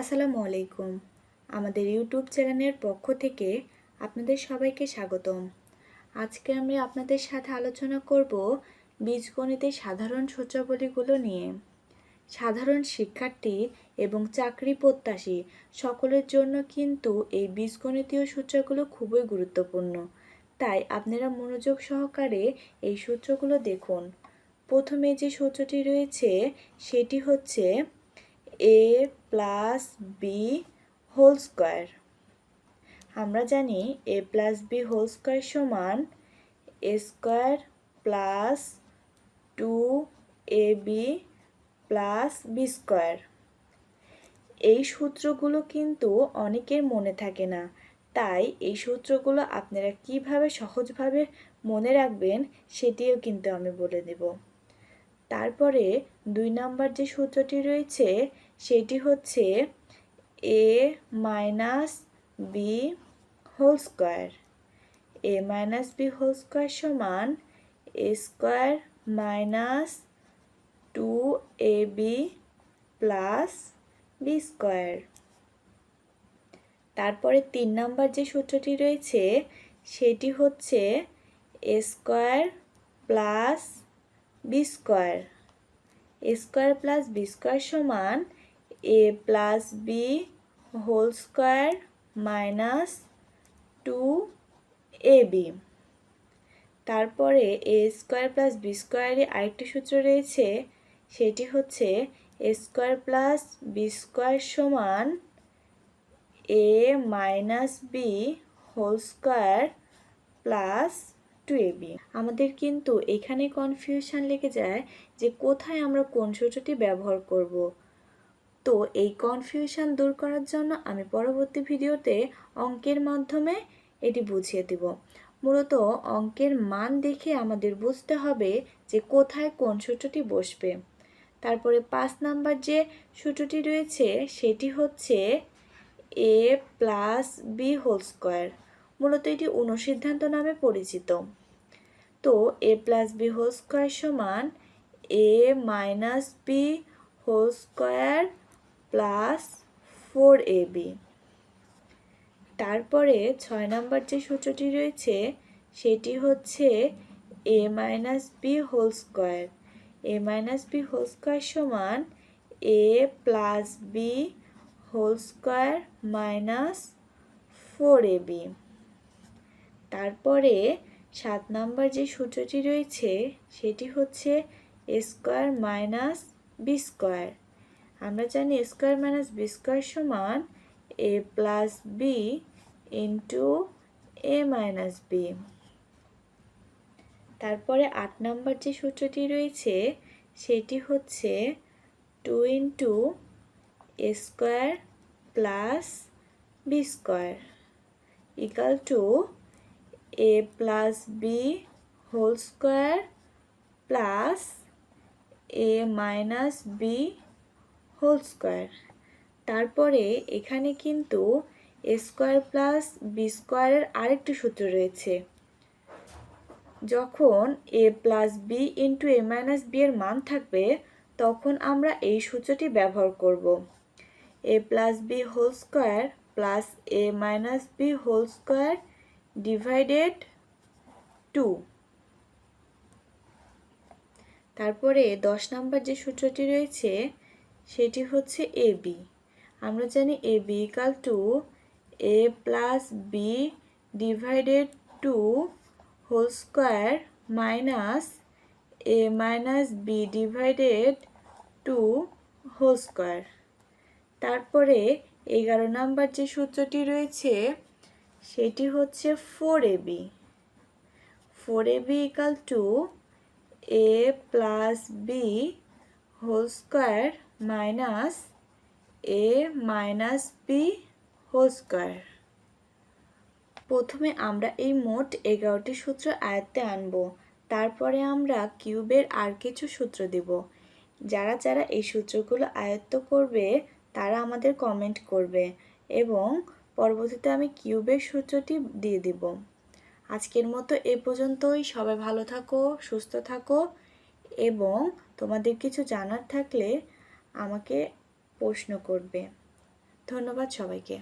আসসালামু আলাইকুম। আমাদের ইউটিউব চ্যানেলের পক্ষ থেকে আপনাদের সবাইকে স্বাগতম। আজকে আমি আপনাদের সাথে আলোচনা করব বীজগণিতের সাধারণ সূচাবলীগুলো নিয়ে। সাধারণ শিক্ষার্থী এবং চাকরি প্রত্যাশী সকলের জন্য কিন্তু এই বীজগণিতীয় সূত্রগুলো খুবই গুরুত্বপূর্ণ। তাই আপনারা মনোযোগ সহকারে এই সূত্রগুলো দেখুন। প্রথমে যে সূত্রটি রয়েছে, সেটি হচ্ছে a plus b whole square আমরা জানি a plus b whole square সমান a square plus two a b plus b square এই সূত্রগুলো কিন্তু অনেকের মনে থাকে না। তাই এই সূত্রগুলো আপনারা কীভাবে সহজভাবে মনে রাখবেন সেটিও কিন্তু আমি বলে দেব। তারপরে দুই নাম্বার যে সূত্রটি রয়েছে সেটি হচ্ছে a minus b whole square. A minus b whole square সমান a square minus two a b plus b square. তারপরে তিন নাম্বার যে সূত্রটি রয়েছে, সেটি হচ্ছে a square plus b square. A square plus b square সমান a plus b whole square minus two a b. তারপরে এ স্কোয়ার প্লাস বি স্কোয়ারে আরেকটি সূত্র রয়েছে, সেটি হচ্ছে a square plus b square সমান a minus b whole square plus two a b. আমাদের কিন্তু এখানে কনফিউশন লেগে যায় যে কোথায় আমরা কোন সূত্রটি ব্যবহার করব। তো এই কনফিউশন দূর করার জন্য আমি পরবর্তী ভিডিওতে অঙ্কের মাধ্যমে এটি বুঝিয়ে দেব। মূলত অঙ্কের মান দেখে আমাদের বুঝতে হবে যে কোথায় কোন সূত্রটি বসবে। তারপরে পাঁচ নাম্বার যে সূত্রটি রয়েছে সেটি হচ্ছে a plus b whole square মূলত এটি অনুসিদ্ধান্ত নামে পরিচিত। তো a plus b whole square সমান a minus b whole square plus four a b. তারপরে ছয় নম্বর যে সূত্রটি রয়েছে, সেটি হচ্ছে a minus b whole square. A minus b whole square সমান a plus b whole square minus four a b. তারপরে সাত নাম্বার যে সূত্রটি রয়েছে, সেটি হচ্ছে a square minus b square. আমরা জানি স্কোয়ার মাইনাস বি স্কোয়ার সমান a plus b into a minus b. তারপরে আট নাম্বার যে সূত্রটি রয়েছে, সেটি হচ্ছে two into a square plus b square equal two a plus b whole square plus a minus b whole square. তারপরে এখানে কিন্তু এ স্কোয়ার প্লাস বি স্কোয়ারের আরেকটি সূত্র রয়েছে। যখন a plus b into a minus b এর মান থাকবে, তখন আমরা এই সূত্রটি ব্যবহার করব। A plus b whole square plus a minus b whole square divided two. তারপরে দশ নম্বর যে সূত্রটি রয়েছে সেটি হচ্ছে এ বি। আমরা জানি a b equal two a plus b divided two whole square minus a minus b divided two whole square. তারপরে এগারো নাম্বার যে সূত্রটি রয়েছে, সেটি হচ্ছে four a b. Four a b equal two a plus b whole square minus a minus b whole square. প্রথমে আমরা এই মোট এগারোটি সূত্র আয়ত্তে আনব। তারপরে আমরা কিউবের আর কিছু সূত্র দেব। যারা যারা এই সূত্রগুলো আয়ত্ত করবে, তারা আমাদের কমেন্ট করবে এবং পরবর্তীতে আমি কিউবের সূত্রটি দিয়ে দিব। আজকের মতো এ পর্যন্তই। সবাই ভালো থাকো, সুস্থ থাকো এবং তোমাদের কিছু জানার থাকলে আমাকে প্রশ্ন করবে। ধন্যবাদ সবাইকে।